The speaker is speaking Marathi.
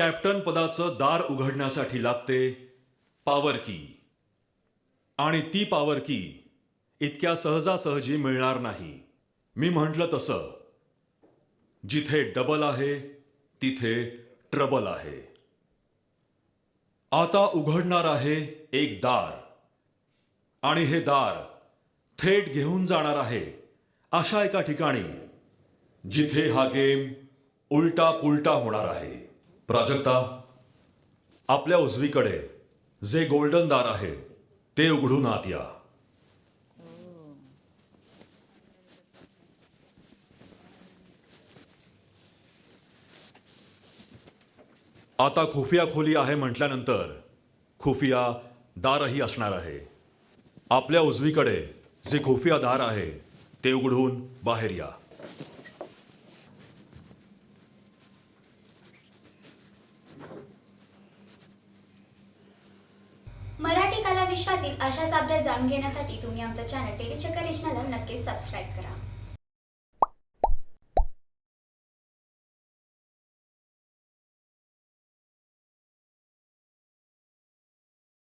कॅप्टन पदाचं दार उघडण्यासाठी लागते पावर की आणि ती पावर की इतक्या सहजासहजी मिळणार नाही. मी म्हटलं तसं. जिथे डबल आहे तिथे ट्रबल आहे. आता उघडणार आहे एक दार. आणि हे दार थेट घेऊन जाणार आहे अशा एका ठिकाणी जिथे हा गेम उलटा पुलटा होणार आहे. प्राजक्ता आपल्या उजवीकडे जे गोल्डन दार आहे ते उघडून आत या. आता खुफिया खोली आहे म्हटल्यानंतर खुफिया दारही असणार आहे. आपल्या उजवीकडे जे खुफिया दार आहे ते उघडून बाहेर या. विश्वातील अशाच अपडेट जाणून घेण्यासाठी तुम्ही आमचं चॅनल टेलीचक्कर रिजनला नक्कीच सबस्क्राईब करा.